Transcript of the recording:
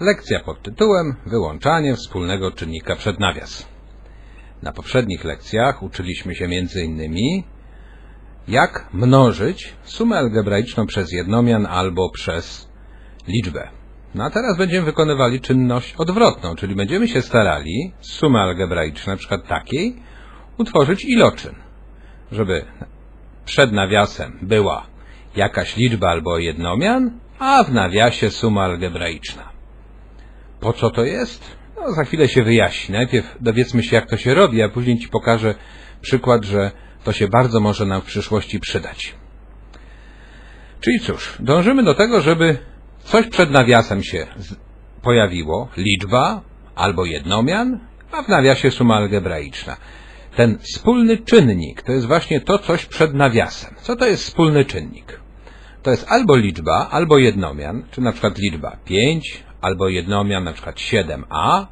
Lekcja pod tytułem Wyłączanie wspólnego czynnika przed nawias. Na poprzednich lekcjach uczyliśmy się m.in. jak mnożyć sumę algebraiczną przez jednomian albo przez liczbę. No a teraz będziemy wykonywali czynność odwrotną, czyli będziemy się starali z sumy algebraicznej, na przykład takiej, utworzyć iloczyn, żeby przed nawiasem była jakaś liczba albo jednomian, a w nawiasie suma algebraiczna. Po co to jest? No, za chwilę się wyjaśni. Najpierw dowiedzmy się, jak to się robi, a później Ci pokażę przykład, że to się bardzo może nam w przyszłości przydać. Czyli cóż, dążymy do tego, żeby coś przed nawiasem się pojawiło, liczba albo jednomian, a w nawiasie suma algebraiczna. Ten wspólny czynnik to jest właśnie to coś przed nawiasem. Co to jest wspólny czynnik? To jest albo liczba, albo jednomian, czy na przykład liczba 5, albo jednomian na przykład 7a,